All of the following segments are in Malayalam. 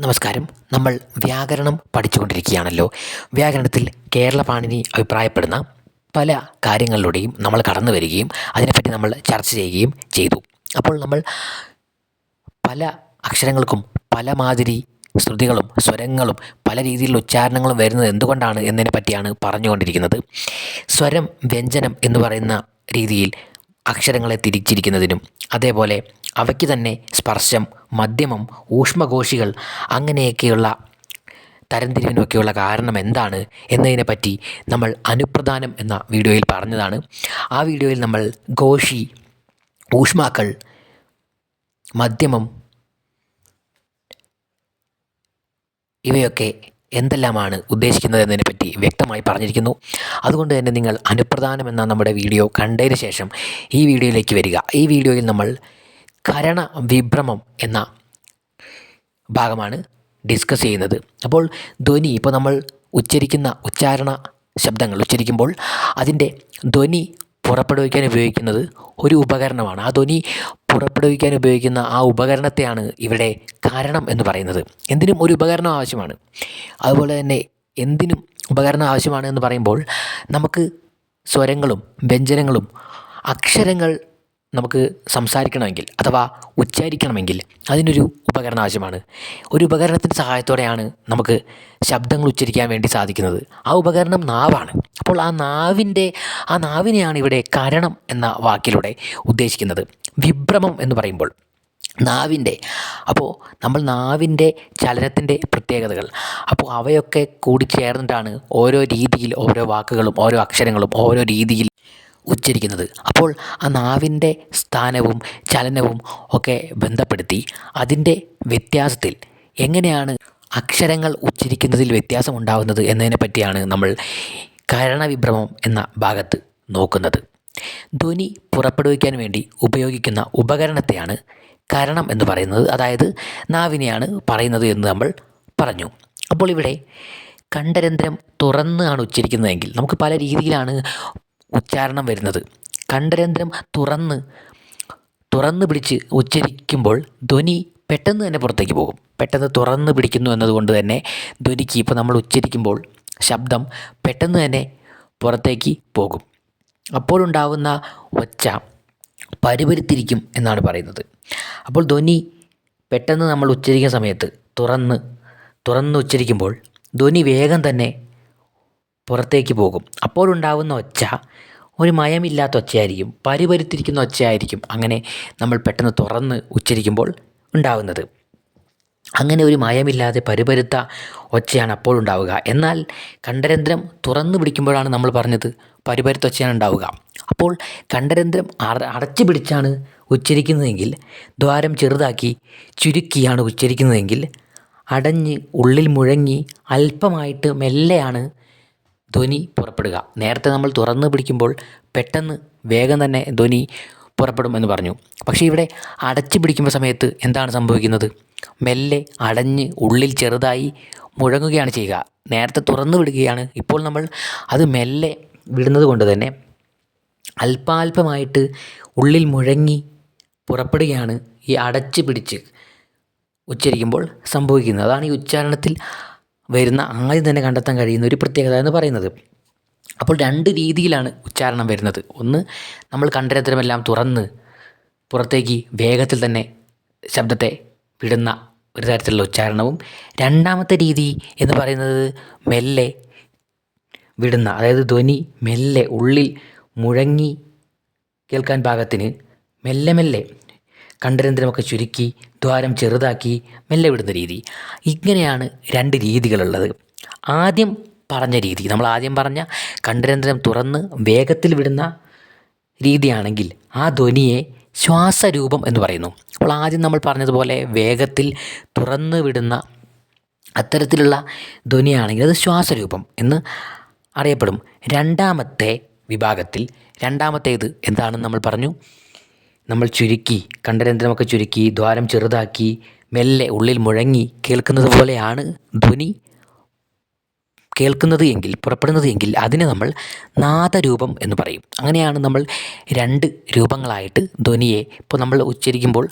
നമസ്കാരം. നമ്മൾ വ്യാകരണം പഠിച്ചുകൊണ്ടിരിക്കുകയാണല്ലോ. വ്യാകരണത്തിൽ കേരള പാണിനി അഭിപ്രായപ്പെടുന്ന പല കാര്യങ്ങളിലൂടെയും നമ്മൾ കടന്നു വരികയും അതിനെപ്പറ്റി നമ്മൾ ചർച്ച ചെയ്യുകയും ചെയ്തു. അപ്പോൾ നമ്മൾ പല അക്ഷരങ്ങൾക്കും പല മാതിരി ശ്രുതികളും സ്വരങ്ങളും പല രീതിയിലുള്ള ഉച്ചാരണങ്ങളും വരുന്നത് എന്തുകൊണ്ടാണ് എന്നതിനെ പറ്റിയാണ് പറഞ്ഞുകൊണ്ടിരിക്കുന്നത്. സ്വരം വ്യഞ്ജനം എന്ന് പറയുന്ന രീതിയിൽ അക്ഷരങ്ങളെ തിരിച്ചിരിക്കുന്നതിനും അതേപോലെ അവയ്ക്ക് തന്നെ സ്പർശം മധ്യമം ഊഷ്മഘോഷികൾ അങ്ങനെയൊക്കെയുള്ള തരംതിരിവിനൊക്കെയുള്ള കാരണം എന്താണ് എന്നതിനെപ്പറ്റി നമ്മൾ അനുപ്രധാനം എന്ന വീഡിയോയിൽ പറഞ്ഞതാണ്. ആ വീഡിയോയിൽ നമ്മൾ ഘോഷി ഊഷ്മാക്കൾ മധ്യമം ഇവയൊക്കെ എന്തെല്ലാമാണ് ഉദ്ദേശിക്കുന്നത് എന്നതിനെപ്പറ്റി വ്യക്തമായി പറഞ്ഞിരിക്കുന്നു. അതുകൊണ്ട് തന്നെ നിങ്ങൾ അനുപ്രധാനം എന്ന നമ്മുടെ വീഡിയോ കണ്ടതിന് ശേഷം ഈ വീഡിയോയിലേക്ക് വരിക. ഈ വീഡിയോയിൽ നമ്മൾ കരണ വിഭ്രമം എന്ന ഭാഗമാണ് ഡിസ്കസ് ചെയ്യുന്നത്. അപ്പോൾ ധ്വനി ഇപ്പോൾ നമ്മൾ ഉച്ചരിക്കുന്ന ഉച്ചാരണ ശബ്ദങ്ങൾ ഉച്ചരിക്കുമ്പോൾ അതിന്റെ ധ്വനി പുറപ്പെടുവിക്കാൻ ഉപയോഗിക്കുന്നത് ഒരു ഉപകരണമാണ്. ആ ധ്വനി പുറപ്പെടുവിക്കാൻ ഉപയോഗിക്കുന്ന ആ ഉപകരണത്തെയാണ് ഇവിടെ കാരണം എന്ന് പറയുന്നത്. എന്തിനും ഒരു ഉപകരണം ആവശ്യമാണ്. അതുപോലെ തന്നെ എന്തിനും ഉപകരണം ആവശ്യമാണ് എന്ന് പറയുമ്പോൾ നമുക്ക് സ്വരങ്ങളും വ്യഞ്ജനങ്ങളും അക്ഷരങ്ങൾ നമുക്ക് സംസാരിക്കണമെങ്കിൽ അഥവാ ഉച്ചാരിക്കണമെങ്കിൽ അതിനൊരു ഉപകരണം ആവശ്യമാണ്. ഒരു ഉപകരണത്തിന്റെ സഹായത്തോടെയാണ് നമുക്ക് ശബ്ദങ്ങൾ ഉച്ചരിക്കാൻ വേണ്ടി സാധിക്കുന്നത്. ആ ഉപകരണം നാവാണ്. അപ്പോൾ ആ നാവിന്റെ ആ നാവിനെയാണ് ഇവിടെ കരണം എന്ന വാക്കിലൂടെ ഉദ്ദേശിക്കുന്നത്. വിഭ്രമം എന്ന് പറയുമ്പോൾ നാവിന്റെ അപ്പോൾ നമ്മൾ നാവിന്റെ ചലനത്തിന്റെ പ്രത്യേകതകൾ. അപ്പോൾ അവയൊക്കെ കൂടി ചേർന്നിട്ടാണ് ഓരോ രീതിയിൽ ഓരോ വാക്കുകളും ഓരോ അക്ഷരങ്ങളും ഓരോ രീതിയിൽ ഉച്ചരിക്കുന്നത്. അപ്പോൾ ആ നാവിന്റെ സ്ഥാനവും ചലനവും ഒക്കെ ബന്ധപ്പെടുത്തി അതിന്റെ വ്യത്യാസത്തിൽ എങ്ങനെയാണ് അക്ഷരങ്ങൾ ഉച്ചരിക്കുന്നതിൽ വ്യത്യാസം ഉണ്ടാകുന്നത് എന്നതിനെ പറ്റിയാണ് നമ്മൾ കരണവിഭ്രമം എന്ന ഭാഗത്ത് നോക്കുന്നത്. ധ്വനി പുറപ്പെടുവിക്കാൻ വേണ്ടി ഉപയോഗിക്കുന്ന ഉപകരണത്തെയാണ് കരണം എന്ന് പറയുന്നത്. അതായത് നാവിനെയാണ് പറയുന്നത് എന്ന് നമ്മൾ പറഞ്ഞു. അപ്പോൾ ഇവിടെ കണ്ഠരന്ധ്രം തുറന്നാണ് ഉച്ചരിക്കുന്നതെങ്കിൽ നമുക്ക് പല രീതിയിലാണ് ഉച്ചാരണം വരുന്നത്. കണ്ഠരന്ധ്രം തുറന്ന് തുറന്ന് പിടിച്ച് ഉച്ചരിക്കുമ്പോൾ ധ്വനി പെട്ടെന്ന് തന്നെ പുറത്തേക്ക് പോകും. പെട്ടെന്ന് തുറന്ന് പിടിക്കുന്നു എന്നതുകൊണ്ട് തന്നെ ധ്വനിക്ക് ഇപ്പോൾ നമ്മൾ ഉച്ചരിക്കുമ്പോൾ ശബ്ദം പെട്ടെന്ന് തന്നെ പുറത്തേക്ക് പോകും. അപ്പോഴുണ്ടാവുന്ന ഒച്ച പരിപരുത്തിരിക്കും എന്നാണ് പറയുന്നത്. അപ്പോൾ ധ്വനി പെട്ടെന്ന് നമ്മൾ ഉച്ചരിക്കുന്ന സമയത്ത് തുറന്ന് തുറന്ന് ഉച്ചരിക്കുമ്പോൾ ധ്വനി വേഗം തന്നെ പുറത്തേക്ക് പോകും. അപ്പോഴുണ്ടാവുന്ന ഒച്ച ഒരു മയമില്ലാത്ത ഒച്ചയായിരിക്കും. പരിപരുത്തിരിക്കുന്ന ഒച്ചയായിരിക്കും അങ്ങനെ നമ്മൾ പെട്ടെന്ന് തുറന്ന് ഉച്ചരിക്കുമ്പോൾ ഉണ്ടാവുന്നത്. അങ്ങനെ ഒരു മയമില്ലാതെ പരിപരുത്ത ഒച്ചയാണ് അപ്പോൾ ഉണ്ടാവുക എന്നാൽ കണ്ഠരന്ധ്രം തുറന്നു പിടിക്കുമ്പോഴാണ് നമ്മൾ പറഞ്ഞത് പരിപരുത്ത ഒച്ചയാണ് ഉണ്ടാവുക. അപ്പോൾ കണ്ഠരന്ധ്രം അട അടച്ചു പിടിച്ചാണ് ഉച്ചരിക്കുന്നതെങ്കിൽ ദ്വാരം ചെറുതാക്കി ചുരുക്കിയാണ് ഉച്ചരിക്കുന്നതെങ്കിൽ അടഞ്ഞ് ഉള്ളിൽ മുഴങ്ങി അല്പമായിട്ട് മെല്ലെയാണ് ധ്വനി പുറപ്പെടുക. നേരത്തെ നമ്മൾ തുറന്ന് പിടിക്കുമ്പോൾ പെട്ടെന്ന് വേഗം തന്നെ ധ്വനി പുറപ്പെടും എന്ന് പറഞ്ഞു. പക്ഷേ ഇവിടെ അടച്ചു പിടിക്കുമ്പോൾ സമയത്ത് എന്താണ് സംഭവിക്കുന്നത്? മെല്ലെ അടഞ്ഞ് ഉള്ളിൽ ചെറുതായി മുഴങ്ങുകയാണ് ചെയ്യുക. നേരത്തെ തുറന്നു വിടുകയാണ്. ഇപ്പോൾ നമ്മൾ അത് മെല്ലെ വിടുന്നത് കൊണ്ട് തന്നെ അല്പാൽപമായിട്ട് ഉള്ളിൽ മുഴങ്ങി പുറപ്പെടുകയാണ് ഈ അടച്ച് പിടിച്ച് ഉച്ചരിക്കുമ്പോൾ സംഭവിക്കുന്നത്. അതാണ് ഈ ഉച്ചാരണത്തിൽ വരുന്ന ആദ്യം തന്നെ കണ്ടെത്താൻ കഴിയുന്ന ഒരു പ്രത്യേകത എന്ന് പറയുന്നത്. അപ്പോൾ രണ്ട് രീതിയിലാണ് ഉച്ചാരണം വരുന്നത്. ഒന്ന് നമ്മൾ കണ്ടരത്തരമെല്ലാം തുറന്ന് പുറത്തേക്ക് വേഗത്തിൽ തന്നെ ശബ്ദത്തെ വിടുന്ന ഒരു തരത്തിലുള്ള ഉച്ചാരണവും. രണ്ടാമത്തെ രീതി എന്ന് പറയുന്നത് മെല്ലെ വിടുന്ന അതായത് ധ്വനി മെല്ലെ ഉള്ളിൽ മുഴങ്ങി കേൾക്കാൻ പാകത്തിന് മെല്ലെ മെല്ലെ കണ്ഠരന്ധ്രമൊക്കെ ചുരുക്കി ദ്വാരം ചെറുതാക്കി മെല്ലെ വിടുന്ന രീതി. ഇങ്ങനെയാണ് രണ്ട് രീതികളുള്ളത്. ആദ്യം പറഞ്ഞ രീതി. നമ്മൾ ആദ്യം പറഞ്ഞ കണ്ടരന്തരം തുറന്ന് വേഗത്തിൽ വിടുന്ന രീതിയാണെങ്കിൽ ആ ധ്വനിയെ ശ്വാസരൂപം എന്ന് പറയുന്നു. അപ്പോൾ ആദ്യം നമ്മൾ പറഞ്ഞതുപോലെ വേഗത്തിൽ തുറന്ന് വിടുന്ന അത്തരത്തിലുള്ള ധ്വനിയാണെങ്കിൽ അത് ശ്വാസരൂപം എന്ന് അറിയപ്പെടും. രണ്ടാമത്തെ വിഭാഗത്തിൽ രണ്ടാമത്തേത് എന്താണെന്ന് നമ്മൾ പറഞ്ഞു? നമ്മൾ ചുരുക്കി കണ്ഠരന്ധ്രമൊക്കെ ചുരുക്കി ദ്വാരം ചെറുതാക്കി മെല്ലെ ഉള്ളിൽ മുഴങ്ങി കേൾക്കുന്നത് പോലെയാണ് ധ്വനി കേൾക്കുന്നത് എങ്കിൽ പുറപ്പെടുന്നത് എങ്കിൽ അതിനെ നമ്മൾ നാദരൂപം എന്ന് പറയും. അങ്ങനെയാണ് നമ്മൾ രണ്ട് രൂപങ്ങളായിട്ട് ധ്വനിയെ ഇപ്പോൾ നമ്മൾ ഉച്ചരിക്കുമ്പോൾ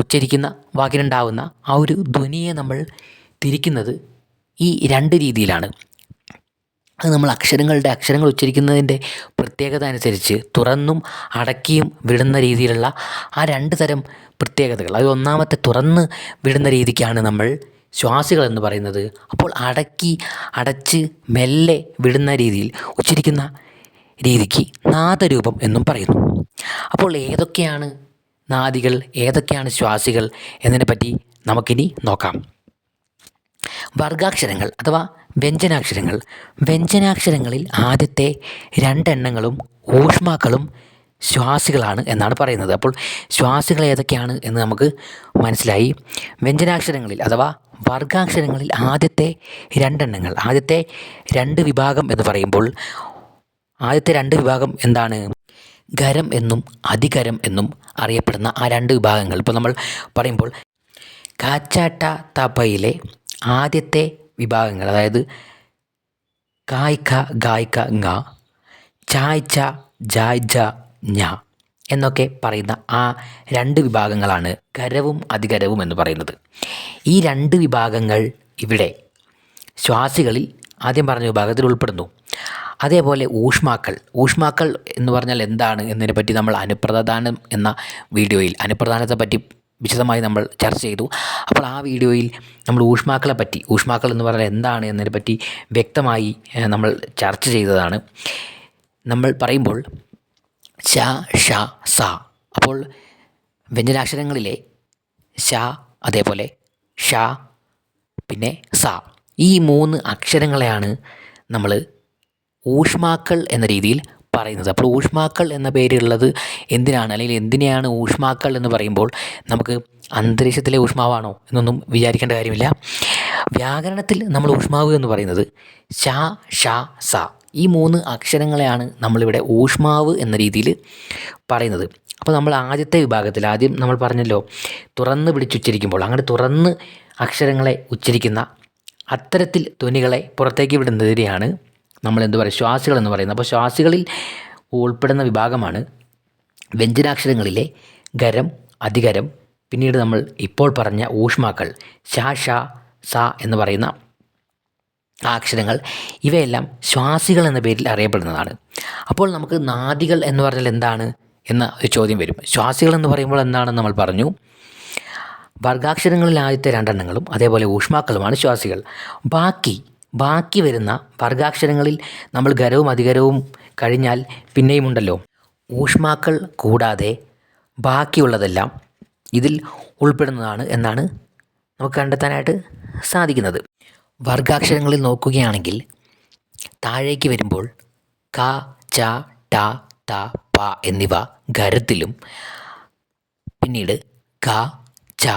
ഉച്ചരിക്കുന്ന വാക്കിനുണ്ടാവുന്ന ആ ഒരു ധ്വനിയെ നമ്മൾ തിരിക്കുന്നത് ഈ രണ്ട് രീതിയിലാണ്. അത് നമ്മൾ അക്ഷരങ്ങളുടെ അക്ഷരങ്ങൾ ഉച്ചരിക്കുന്നതിന്റെ പ്രത്യേകത അനുസരിച്ച് തുറന്നും അടക്കിയും വിടുന്ന രീതിയിലുള്ള ആ രണ്ട് തരം പ്രത്യേകതകൾ. അത് ഒന്നാമത്തെ തുറന്ന് വിടുന്ന രീതിക്കാണ് നമ്മൾ ശ്വാസികൾ എന്ന് പറയുന്നത്. അപ്പോൾ അടക്കി അടച്ച് മെല്ലെ വിടുന്ന രീതിയിൽ ഉച്ചരിക്കുന്ന രീതിക്ക് നാദരൂപം എന്നും പറയുന്നു. അപ്പോൾ ഏതൊക്കെയാണ് നാദികൾ ഏതൊക്കെയാണ് ശ്വാസികൾ എന്നതിനെപ്പറ്റി നമുക്കിനി നോക്കാം. വർഗാക്ഷരങ്ങൾ അഥവാ വ്യഞ്ജനാക്ഷരങ്ങൾ. വ്യഞ്ജനാക്ഷരങ്ങളിൽ ആദ്യത്തെ രണ്ടെണ്ണങ്ങളും ഊഷ്മാക്കളും ശ്വാസികളാണ് എന്നാണ് പറയുന്നത്. അപ്പോൾ ശ്വാസികൾ ഏതൊക്കെയാണ് എന്ന് നമുക്ക് മനസ്സിലായി. വ്യഞ്ജനാക്ഷരങ്ങളിൽ അഥവാ വർഗാക്ഷരങ്ങളിൽ ആദ്യത്തെ രണ്ടെണ്ണങ്ങൾ. ആദ്യത്തെ രണ്ട് വിഭാഗം എന്ന് പറയുമ്പോൾ ആദ്യത്തെ രണ്ട് വിഭാഗം എന്താണ്? ഖരം എന്നും അധികരം എന്നും അറിയപ്പെടുന്ന ആ രണ്ട് വിഭാഗങ്ങൾ. ഇപ്പോൾ നമ്മൾ പറയുമ്പോൾ കാച്ചാട്ട തപയിലെ ആദ്യത്തെ വിഭാഗങ്ങൾ. അതായത് കായ്ക്ക ഗായ്ക്ക ങ ചായ്ച്ച ജായ്ജ ഞ എന്നൊക്കെ പറയുന്ന ആ രണ്ട് വിഭാഗങ്ങളാണ് കരവും അതികരവും എന്ന് പറയുന്നത്. ഈ രണ്ട് വിഭാഗങ്ങൾ ഇവിടെ ശ്വാസികളിൽ ആദ്യം പറഞ്ഞ വിഭാഗത്തിൽ ഉൾപ്പെടുന്നു. അതേപോലെ ഊഷ്മാക്കൾ. ഊഷ്മാക്കൾ എന്ന് പറഞ്ഞാൽ എന്താണ്? എന്നതിനെ പറ്റി നമ്മൾ അനുപ്രധാനം എന്ന വീഡിയോയിൽ അനുപ്രധാനത്തെ പറ്റി വിശദമായി നമ്മൾ ചർച്ച ചെയ്തു. അപ്പോൾ ആ വീഡിയോയിൽ നമ്മൾ ഊഷ്മാക്കളെ പറ്റി ഊഷ്മാക്കൾ എന്ന് പറഞ്ഞാൽ എന്താണ് എന്നതിനെ പറ്റി വ്യക്തമായി നമ്മൾ ചർച്ച ചെയ്തതാണ്. നമ്മൾ പറയുമ്പോൾ ശ ഷ സ. അപ്പോൾ വ്യഞ്ജനാക്ഷരങ്ങളിലെ ശ അതേപോലെ ഷ പിന്നെ സ. ഈ മൂന്ന് അക്ഷരങ്ങളെയാണ് നമ്മൾ ഊഷ്മാക്കൾ എന്ന രീതിയിൽ പറയുന്നത്. അപ്പോൾ ഊഷ്മാക്കൾ എന്ന പേരുള്ളത് എന്തിനാണ്? അല്ലെങ്കിൽ എന്തിനെയാണ് ഊഷ്മാക്കൾ എന്ന് പറയുമ്പോൾ നമുക്ക് അന്തരീക്ഷത്തിലെ ഊഷ്മാവാണോ എന്നൊന്നും വിചാരിക്കേണ്ട കാര്യമില്ല. വ്യാകരണത്തിൽ നമ്മൾ ഊഷ്മാവ് എന്ന് പറയുന്നത് ഷ ഷ സ. ഈ മൂന്ന് അക്ഷരങ്ങളെയാണ് നമ്മളിവിടെ ഊഷ്മാവ് എന്ന രീതിയിൽ പറയുന്നത്. അപ്പോൾ നമ്മൾ ആദ്യത്തെ വിഭാഗത്തിൽ ആദ്യം നമ്മൾ പറഞ്ഞല്ലോ തുറന്ന് പിടിച്ചുച്ചരിക്കുമ്പോൾ അങ്ങനെ തുറന്ന് അക്ഷരങ്ങളെ ഉച്ചരിക്കുന്ന അത്തരത്തിൽ ധ്വനികളെ പുറത്തേക്ക് വിടുന്നതിനെയാണ് നമ്മൾ എന്ത് പറയുക ശ്വാസികൾ എന്ന് പറയുന്നത്. അപ്പോൾ ശ്വാസികളിൽ ഉൾപ്പെടുന്ന വിഭാഗമാണ് വ്യഞ്ജനാക്ഷരങ്ങളിലെ ഗരം അധികരം പിന്നീട് നമ്മൾ ഇപ്പോൾ പറഞ്ഞ ഊഷ്മാക്കൾ ഷ ഷ സ എന്ന് പറയുന്ന അക്ഷരങ്ങൾ ഇവയെല്ലാം ശ്വാസികൾ എന്ന പേരിൽ അറിയപ്പെടുന്നതാണ്. അപ്പോൾ നമുക്ക് നാദികൾ എന്ന് പറഞ്ഞാൽ എന്താണ് എന്ന ചോദ്യം വരും. ശ്വാസികൾ എന്ന് പറയുമ്പോൾ എന്താണെന്ന് നമ്മൾ പറഞ്ഞു. വർഗാക്ഷരങ്ങളിൽ ആദ്യത്തെ രണ്ടെണ്ണങ്ങളും അതേപോലെ ഊഷ്മാക്കളുമാണ് ശ്വാസികൾ. ബാക്കി ബാക്കി വരുന്ന വർഗാക്ഷരങ്ങളിൽ നമ്മൾ ഗരവും അധികരവും കഴിഞ്ഞാൽ പിന്നെയുമുണ്ടല്ലോ ഊഷ്മാക്കൾ കൂടാതെ ബാക്കിയുള്ളതെല്ലാം ഇതിൽ ഉൾപ്പെടുന്നതാണ് എന്നാണ് നമുക്ക് കണ്ടെത്താനായിട്ട് സാധിക്കുന്നത്. വർഗാക്ഷരങ്ങളിൽ നോക്കുകയാണെങ്കിൽ താഴേക്ക് വരുമ്പോൾ ക ച ട ട പ എന്നിവ ഖരത്തിലും പിന്നീട് ക ച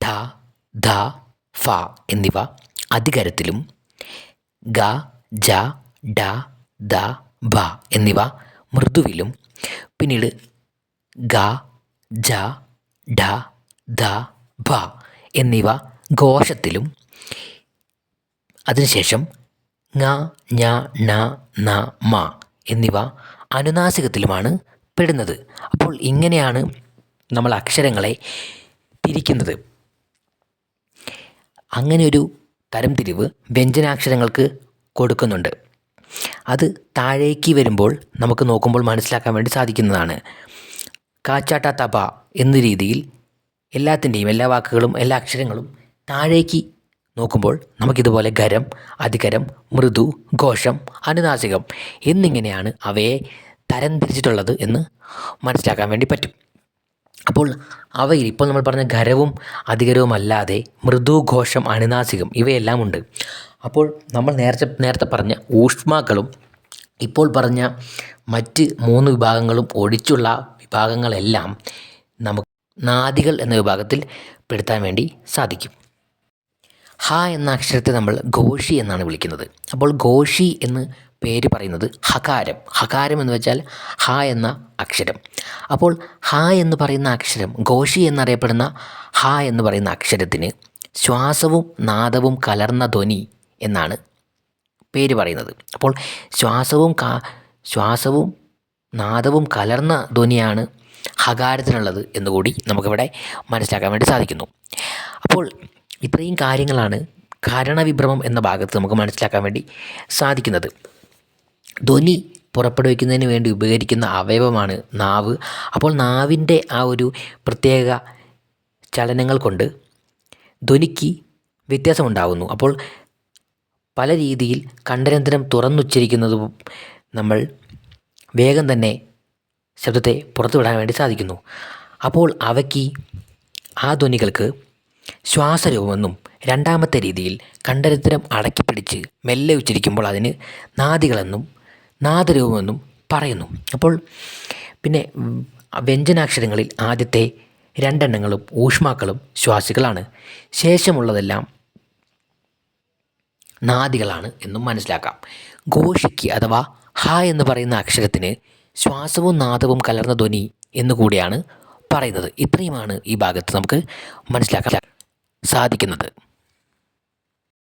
ട ധ ഫ എന്നിവ അധികരത്തിലും ഗ ജ ഡ ദ ബ എന്നിവ മൃദുവിലും. പിന്നീട് ഗ ജ ഡ ദ ബ എന്നിവ ഘോഷത്തിലും. അതിനുശേഷം ങ ഞ ന ന മ എന്നിവ അനുനാസികത്തിലുമാണ് പെടുന്നത്. അപ്പോൾ ഇങ്ങനെയാണ് നമ്മൾ അക്ഷരങ്ങളെ തിരിക്കുന്നത്. അങ്ങനെ ഒരു തരംതിരിവ് വ്യഞ്ജനാക്ഷരങ്ങൾക്ക് കൊടുക്കുന്നുണ്ട്. അത് താഴേക്ക് വരുമ്പോൾ നമുക്ക് നോക്കുമ്പോൾ മനസ്സിലാക്കാൻ വേണ്ടി സാധിക്കുന്നതാണ്. കാച്ചാട്ട തപ എന്ന രീതിയിൽ എല്ലാത്തിന്റെയും എല്ലാ വാക്കുകളും എല്ലാ അക്ഷരങ്ങളും താഴേക്ക് നോക്കുമ്പോൾ നമുക്കിതുപോലെ ഖരം അധികരം മൃദു ഘോഷം അനുനാസികം എന്നിങ്ങനെയാണ് അവയെ തരംതിരിച്ചിട്ടുള്ളത് എന്ന് മനസ്സിലാക്കാൻ വേണ്ടി പറ്റും. അപ്പോൾ അവയിൽ ഇപ്പോൾ നമ്മൾ പറഞ്ഞ ഖരവും അധികരവും അല്ലാതെ മൃദുഘോഷം അനുനാസികം ഇവയെല്ലാം ഉണ്ട്. അപ്പോൾ നമ്മൾ നേരത്തെ നേരത്തെ പറഞ്ഞ ഊഷ്മാക്കളും ഇപ്പോൾ പറഞ്ഞ മറ്റ് മൂന്ന് വിഭാഗങ്ങളും ഒഴിച്ചുള്ള വിഭാഗങ്ങളെല്ലാം നമുക്ക് നാദികൾ എന്ന വിഭാഗത്തിൽ പെടുത്താൻ വേണ്ടി സാധിക്കും. ഹ എന്ന അക്ഷരത്തെ നമ്മൾ ഘോഷി എന്നാണ് വിളിക്കുന്നത്. അപ്പോൾ ഘോഷി എന്ന് പേര് പറയുന്നത് ഹകാരം. ഹകാരം എന്ന് വെച്ചാൽ ഹ എന്ന അക്ഷരം. അപ്പോൾ ഹ എന്ന് പറയുന്ന അക്ഷരം ഘോഷി എന്നറിയപ്പെടുന്ന ഹ എന്ന് പറയുന്ന അക്ഷരത്തിന് ശ്വാസവും നാദവും കലർന്ന ധ്വനി എന്നാണ് പേര് പറയുന്നത്. അപ്പോൾ ശ്വാസവും കാ ശ്വാസവും നാദവും കലർന്ന ധ്വനിയാണ് ഹകാരത്തിനുള്ളത് എന്നുകൂടി നമുക്കിവിടെ മനസ്സിലാക്കാൻ വേണ്ടി സാധിക്കുന്നു. അപ്പോൾ ഇത്രയും കാര്യങ്ങളാണ് കാരണവിഭ്രമം എന്ന ഭാഗത്ത് നമുക്ക് മനസ്സിലാക്കാൻ വേണ്ടി സാധിക്കുന്നത്. ധ്വനി പുറപ്പെടുവിക്കുന്നതിന് വേണ്ടി ഉപകരിക്കുന്ന അവയവമാണ് നാവ്. അപ്പോൾ നാവിന്റെ ആ ഒരു പ്രത്യേക ചലനങ്ങൾ കൊണ്ട് ധ്വനിക്ക് വ്യത്യാസമുണ്ടാകുന്നു അപ്പോൾ പല രീതിയിൽ കണ്ടനന്തരം തുറന്നുച്ചരിക്കുന്നതും നമ്മൾ വേഗം തന്നെ ശബ്ദത്തെ പുറത്തുവിടാൻ വേണ്ടി സാധിക്കുന്നു. അപ്പോൾ അവയ്ക്ക് ആ ധ്വനികൾക്ക് ശ്വാസരൂപമെന്നും രണ്ടാമത്തെ രീതിയിൽ കണ്ഠരന്ധ്രം അടക്കിപ്പിടിച്ച് മെല്ലെ ഉച്ചരിക്കുമ്പോൾ അതിന് നാദികളെന്നും നാദരൂപമെന്നും പറയുന്നു. അപ്പോൾ പിന്നെ വ്യഞ്ജനാക്ഷരങ്ങളിൽ ആദ്യത്തെ രണ്ടെണ്ണങ്ങളും ഊഷ്മാക്കളും ശ്വാസികളാണ്. ശേഷമുള്ളതെല്ലാം നാദികളാണ് എന്നും മനസ്സിലാക്കാം. ഘോഷിക്ക് അഥവാ ഹ എന്ന് പറയുന്ന അക്ഷരത്തിന് ശ്വാസവും നാദവും കലർന്ന ധ്വനി എന്നുകൂടിയാണ് പറയുന്നത്. ഇത്രയുമാണ് ഈ ഭാഗത്ത് നമുക്ക് മനസ്സിലാക്കാൻ സാധിക്കുന്നത്.